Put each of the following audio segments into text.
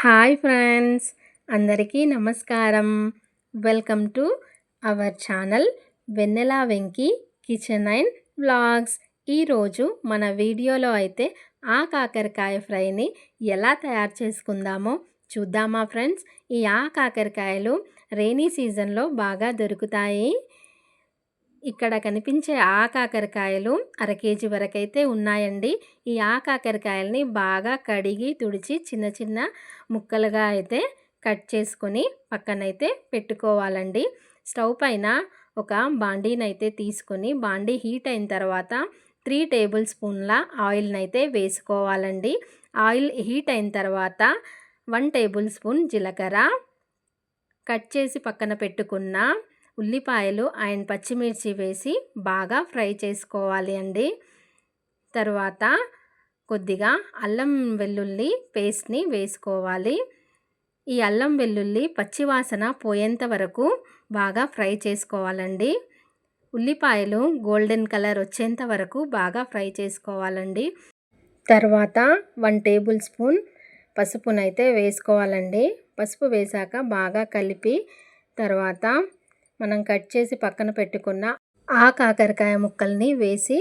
Hi friends అందరికీ నమస్కారం. Welcome to our channel Vennela Venki kitchen and vlogs. ఈరోజు మన వీడియోలో అయితే ఆ కాకరకాయ ఫ్రైని ఎలా తయారు చేసుకుందామో చూద్దామా ఫ్రెండ్స్? ఈ ఆ కాకరకాయలు రైనీ సీజన్లో బాగా దొరుకుతాయి. ఇక్కడ కనిపించే ఆ కాకరకాయలు అర కేజీ వరకైతే ఉన్నాయండి. ఈ ఆ బాగా కడిగి తుడిచి చిన్న చిన్న ముక్కలుగా అయితే కట్ చేసుకొని పక్కనైతే పెట్టుకోవాలండి. స్టవ్ పైన ఒక బాండీనైతే తీసుకొని బాండీ హీట్ అయిన తర్వాత త్రీ టేబుల్ స్పూన్ల ఆయిల్ని అయితే వేసుకోవాలండి. ఆయిల్ హీట్ అయిన తర్వాత వన్ టేబుల్ స్పూన్ జీలకర్ర కట్ చేసి పక్కన పెట్టుకున్న ఉల్లిపాయలు అండ్ పచ్చిమిర్చి వేసి బాగా ఫ్రై చేసుకోవాలి అండి. తర్వాత కొద్దిగా అల్లం వెల్లుల్లి పేస్ట్ని వేసుకోవాలి. ఈ అల్లం వెల్లుల్లి పచ్చివాసన పోయేంత వరకు బాగా ఫ్రై చేసుకోవాలండి. ఉల్లిపాయలు గోల్డెన్ కలర్ వచ్చేంత వరకు బాగా ఫ్రై చేసుకోవాలండి. తర్వాత వన్ టేబుల్ స్పూన్ పసుపునైతే వేసుకోవాలండి. పసుపు వేశాక బాగా కలిపి తర్వాత మనం కట్ చేసి పక్కన పెట్టుకున్న ఆ కాకరకాయ ముక్కల్ని వేసి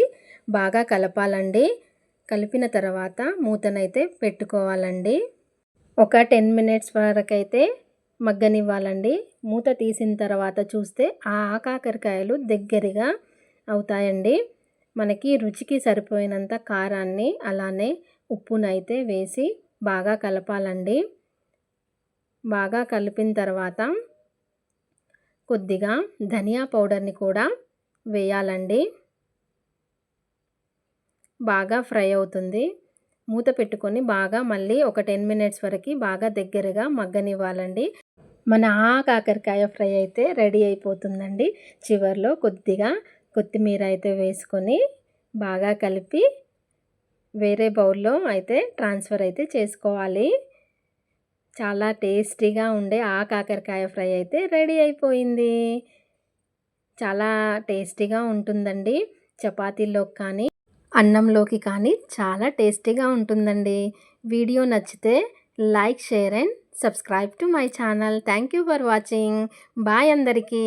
బాగా కలపాలండి. కలిపిన తర్వాత మూతనైతే పెట్టుకోవాలండి. ఒక టెన్ మినిట్స్ వరకైతే మగ్గనివ్వాలండి. మూత తీసిన తర్వాత చూస్తే ఆ కాకరకాయలు దగ్గరగా అవుతాయండి. మనకి రుచికి సరిపోయినంత కారాన్ని అలానే ఉప్పునైతే వేసి బాగా కలపాలండి. బాగా కలిపిన తర్వాత కొద్దిగా ధనియా పౌడర్ని కూడా వేయాలండి. బాగా ఫ్రై అవుతుంది. మూత పెట్టుకొని బాగా మళ్ళీ ఒక టెన్ మినిట్స్ వరకు బాగా దగ్గరగా మగ్గనివ్వాలండి. మన ఆ కాకరకాయ ఫ్రై అయితే రెడీ అయిపోతుందండి. చివరిలో కొద్దిగా కొత్తిమీర అయితే వేసుకొని బాగా కలిపి వేరే బౌల్లో అయితే ట్రాన్స్ఫర్ అయితే చేసుకోవాలి. చాలా టేస్టీగా ఉండే ఆ కాకరకాయ ఫ్రై అయితే రెడీ అయిపోయింది. చాలా టేస్టీగా ఉంటుందండి. చపాతీలోకి కానీ అన్నంలోకి కానీ చాలా టేస్టీగా ఉంటుందండి. వీడియో నచ్చితే like share and subscribe to my channel. Thank you for watching. Bye అందరికీ.